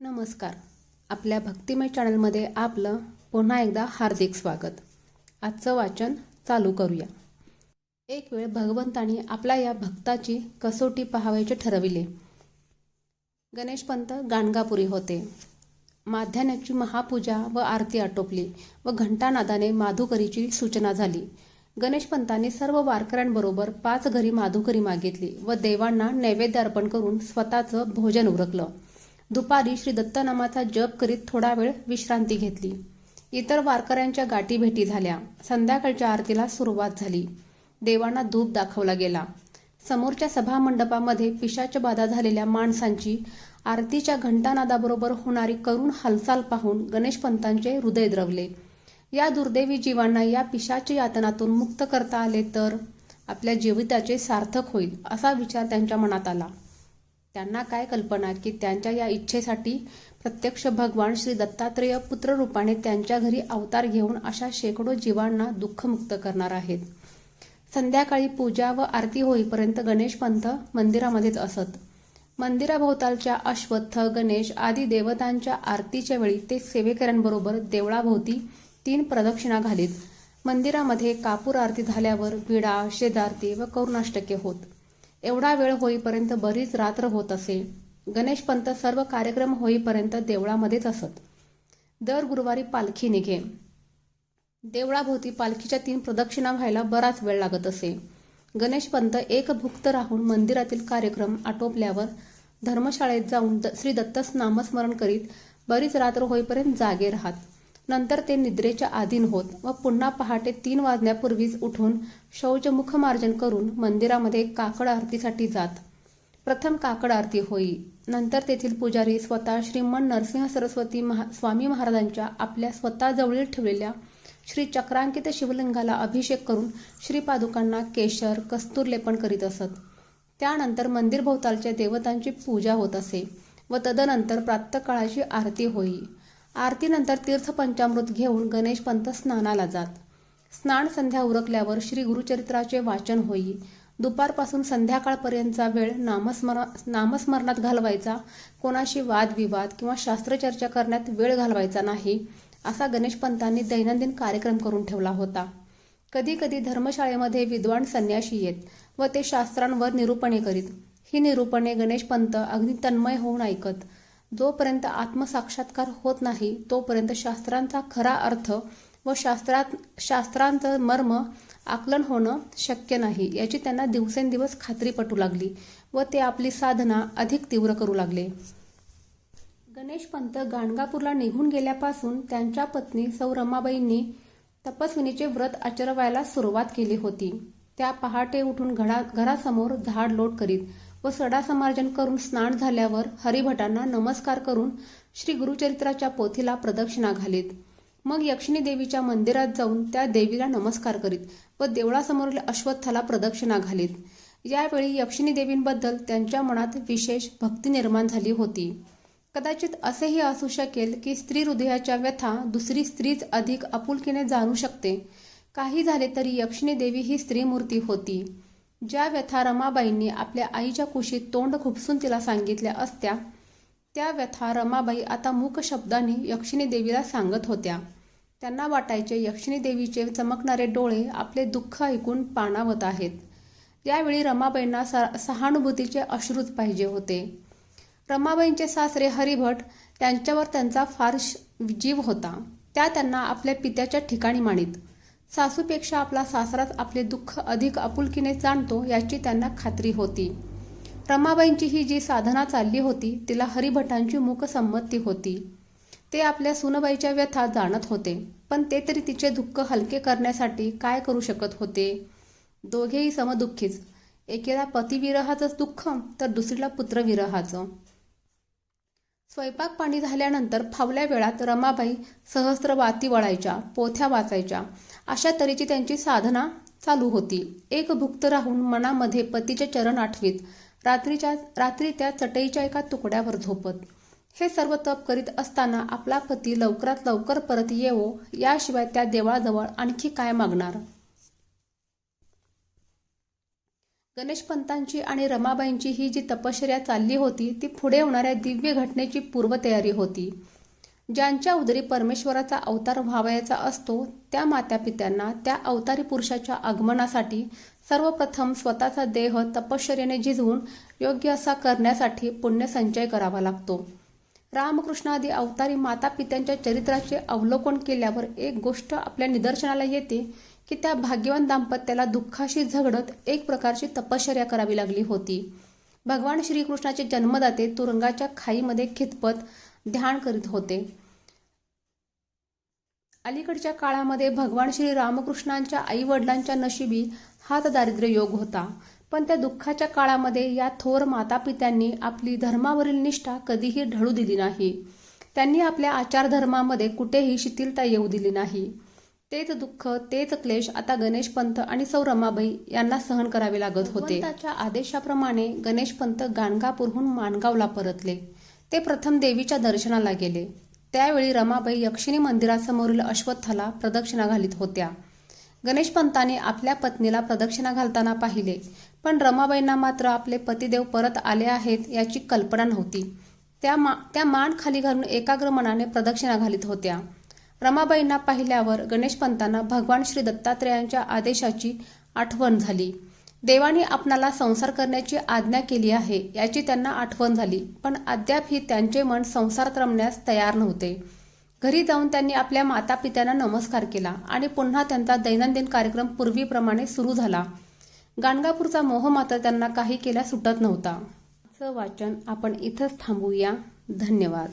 नमस्कार. आपल्या भक्तिमय चॅनलमध्ये आपलं पुन्हा एकदा हार्दिक स्वागत. आजचं वाचन चालू करूया. एक वेळ भगवंतानी आपल्या या भक्ताची कसोटी पाहावयाचे ठरविले. गणेशपंत गाणगापुरी होते. माध्यान्याची महापूजा व आरती आटोपली व घंटानादाने माधुकरीची सूचना झाली. गणेशपंतांनी सर्व वारकऱ्यांबरोबर पाच घरी माधुकरी मागितली व देवांना नैवेद्य अर्पण करून स्वतःचं भोजन उरकलं. दुपारी श्री दत्तनामाचा जप करीत थोडा वेळ विश्रांती घेतली. इतर वारकऱ्यांच्या गाठी भेटी झाल्या. संध्याकाळच्या आरतीला सुरुवात झाली. देवांना धूप दाखवला गेला. समोरच्या सभामंडपामध्ये पिशाच बाधा झालेल्या माणसांची आरतीच्या घंटानादाबरोबर होणारी करुण हालचाल पाहून गणेशपंतांचे हृदय द्रवले. या दुर्दैवी जीवांना या पिशाच्या यातनातून मुक्त करता आले तर आपल्या जीविताचे सार्थक होईल असा विचार त्यांच्या मनात आला. त्यांना काय कल्पना की त्यांच्या या इच्छेसाठी प्रत्यक्ष भगवान श्री दत्तात्रेय पुत्र रूपाने त्यांच्या घरी अवतार घेऊन अशा शेकडो जीवांना दुःखमुक्त करणार आहेत. संध्याकाळी पूजा व आरती होईपर्यंत गणेशपंत मंदिरामध्येच असत. मंदिराभोवतालच्या अश्वत्थ गणेश आदी देवतांच्या आरतीच्या वेळी ते सेवेकऱ्यांबरोबर देवळाभोवती तीन प्रदक्षिणा घालीत. मंदिरामध्ये कापूर आरती झाल्यावर विडा शेजारती व करुणाष्टके होत. एवढा वेळ होईपर्यंत बरीच रात्र होत असे. गणेशपंत सर्व कार्यक्रम होईपर्यंत देवळामध्येच असत. दर गुरुवारी पालखी निघे. देवळाभोवती पालखीच्या तीन प्रदक्षिणा व्हायला बराच वेळ लागत असे. गणेशपंत एक भुक्त राहून मंदिरातील कार्यक्रम आटोपल्यावर धर्मशाळेत जाऊन द- श्री दत्तस नामस्मरण करीत बरीच रात्र होईपर्यंत जागे राहत. नंतर ते निद्रेच्या आधीन होत व पुन्हा पहाटे तीन वाजण्यापूर्वीच उठून शौच मुखमार्जन करून मंदिरामध्ये काकड आरतीसाठी जात. प्रथम काकड आरती होई. नंतर तेथील पुजारी स्वतः श्रीमन नरसिंह सरस्वती महा स्वामी महाराजांच्या आपल्या स्वतः जवळील ठेवलेल्या श्री चक्रांकित शिवलिंगाला अभिषेक करून श्रीपादुकांना केशर कस्तूर लेपन करीत असत. त्यानंतर मंदिर भोवतालच्या देवतांची पूजा होत असे व तदनंतर प्रातकाळाची आरती होई. आरतीनंतर तीर्थपंचामृत घेऊन गणेशपंत स्नानाला जात. स्नान संध्या उरकल्यावर श्री गुरुचरित्राचे वाचन होई. दुपारपासून संध्याकाळपर्यंतचा वेळ नामस्मरण नामस्मरणात घालवायचा. कोणाशी वादविवाद किंवा शास्त्रचर्चा करण्यात वेळ घालवायचा नाही असा गणेशपंतांनी दैनंदिन कार्यक्रम करून ठेवला होता. कधी कधी धर्मशाळेमध्ये विद्वान संन्याशी येत व ते शास्त्रांवर निरूपणे करीत. ही निरूपणे गणेशपंत अगदी तन्मय होऊन ऐकत. जोपर्यंत आत्मसाक्षात्कार होत नाही तोपर्यंत शास्त्रांचा खरा अर्थ व शास्त्रात शास्त्रांचं मर्म आकलन होणं शक्य नाही याची त्यांना दिवसेंदिवस खात्री पटू लागली व ते आपली साधना अधिक तीव्र करू लागले. गणेशपंत गाणगापूरला निघून गेल्यापासून त्यांच्या पत्नी सौ रमाबाईंनी तपस्विनीचे व्रत आचरवायला सुरुवात केली होती. त्या पहाटे उठून घरा घरासमोर झाड लोट करीत व सडा समार्जन करून स्नान झाल्यावर हरिभटांना नमस्कार करून श्री गुरुचरित्राच्या पोथीला प्रदक्षिणा घालीत. मग यक्षिणी देवीच्या मंदिरात जाऊन त्या देवीला नमस्कार करीत व देवळासमोरील अश्वत्थाला प्रदक्षिणा घालीत. यावेळी यक्षिणी देवींबद्दल त्यांच्या मनात विशेष भक्ती निर्माण झाली होती. कदाचित असेही असू शकेल की स्त्री हृदयाच्या व्यथा दुसरी स्त्रीच अधिक आपुलकीने जाणू शकते. काही झाले तरी यक्षिणी देवी ही स्त्रीमूर्ती होती. ज्या व्यथा रमाबाईंनी आपल्या आईच्या कुशीत तोंड खुपसून तिला सांगितल्या असत्या त्या व्यथा रमाबाई आता मूक शब्दांनी यक्षिणी देवीला सांगत होत्या. त्यांना वाटायचे यक्षिणी देवीचे चमकणारे डोळे आपले दुःख ऐकून पाणावत आहेत. यावेळी रमाबाईंना सहानुभूतीचे अश्रूच पाहिजे होते. रमाबाईंचे सासरे हरिभट त्यांच्यावर त्यांचा फार श- जीव होता. त्या त्यांना आपल्या पित्याच्या ठिकाणी मानित. सासूपेक्षा आपला सासराच आपले दुःख अधिक आपुलकीने जाणतो याची त्यांना खात्री होती. रमाबाईंची ही जी साधना चालली होती तिला हरिभटांची मूकसंमती होती. ते आपल्या सुनबाईच्या व्यथा जाणत होते पण ते तरी तिचे दुःख हलके करण्यासाठी काय करू शकत होते? दोघेही समदुःखीच. एकेला पतिविरहाचंच दुःख तर दुसरीला पुत्रविरहाचं. स्वयंपाक पाणी झाल्यानंतर फावल्या वेळात रमाबाई सहस्त्र वाती वळायच्या पोथ्या वाचायच्या. अशा तऱ्हेची त्यांची साधना चालू होती. एक भुक्त राहून मनामध्ये पतीचे चरण आठवीत रात्रीच्या रात्री त्या चटईच्या एका तुकड्यावर झोपत. हे सर्व तप करीत असताना आपला पती लवकरात लवकर परत येवो याशिवाय त्या देवाजवळ आणखी काय मागणार? गणेशपंतांची आणि रमाबाईंची ही जी तपश्चर्या चालली होती ती पुढे होणाऱ्या दिव्य घटनेची पूर्वतयारी होती. ज्यांच्या उदरी परमेश्वराचा अवतार व्हावयाचा असतो त्या मातापित्यांना त्या अवतारी पुरुषाच्या आगमनासाठी सर्वप्रथम स्वतःचा देह तपश्चर्याने झिजवून योग्य असा करण्यासाठी पुण्यसंचय करावा लागतो. रामकृष्णादी अवतारी माता पित्यांच्या चरित्राचे अवलोकन केल्यावर एक गोष्ट आपल्या निदर्शनाला येते की त्या भाग्यवान दाम्पत्याला दुःखाशी झगडत एक प्रकारची तपश्चर्या करावी लागली होती. भगवान श्रीकृष्णाचे जन्मदाते तुरुंगाच्या खाईमध्ये खितपत ध्यान करीत होते. अलीकडच्या काळामध्ये भगवान श्री रामकृष्णांच्या आई वडिलांच्या नशिबी हात दारिद्र्य योग होता. पण त्या दुःखाच्या काळामध्ये या थोर मातापित्यांनी आपली धर्मावरील निष्ठा कधीही ढळू दिली नाही. त्यांनी आपल्या आचारधर्मामध्ये कुठेही शिथिलता येऊ दिली नाही. तेच दुःख तेच क्लेश आता गणेशपंत आणि सौ रमाबाई यांना सहन करावे लागत होते. त्याच्या आदेशाप्रमाणे गणेशपंत गाणगापूरहून माणगावला परतले. ते प्रथम देवीच्या दर्शनाला गेले. त्यावेळी रमाबाई यक्षिणी मंदिरासमोरील अश्वत्थाला प्रदक्षिणा घालीत होत्या. गणेशपंतांनी आपल्या पत्नीला प्रदक्षिणा घालताना पाहिले. पण रमाबाईंना मात्र आपले पतिदेव परत आले आहेत याची कल्पना नव्हती. त्या मा त्या मान खाली घालून एकाग्र मनाने प्रदक्षिणा घालीत होत्या. रमाबाईंना पाहिल्यावर गणेशपंतांना भगवान श्री दत्तात्रेयांच्या आदेशाची आठवण झाली. देवाने आपणाला संसार करण्याची आज्ञा केली आहे याची त्यांना आठवण झाली पण अद्याप ही त्यांचे मन संसारात रमण्यास तयार नव्हते. घरी जाऊन त्यांनी आपल्या मातापित्यांना नमस्कार केला आणि पुन्हा त्यांचा दैनंदिन कार्यक्रम पूर्वीप्रमाणे सुरू झाला. गाणगापूरचा मोह मात्र त्यांना काही केल्या सुटत नव्हता. असं वाचन आपण इथंच थांबूया. धन्यवाद.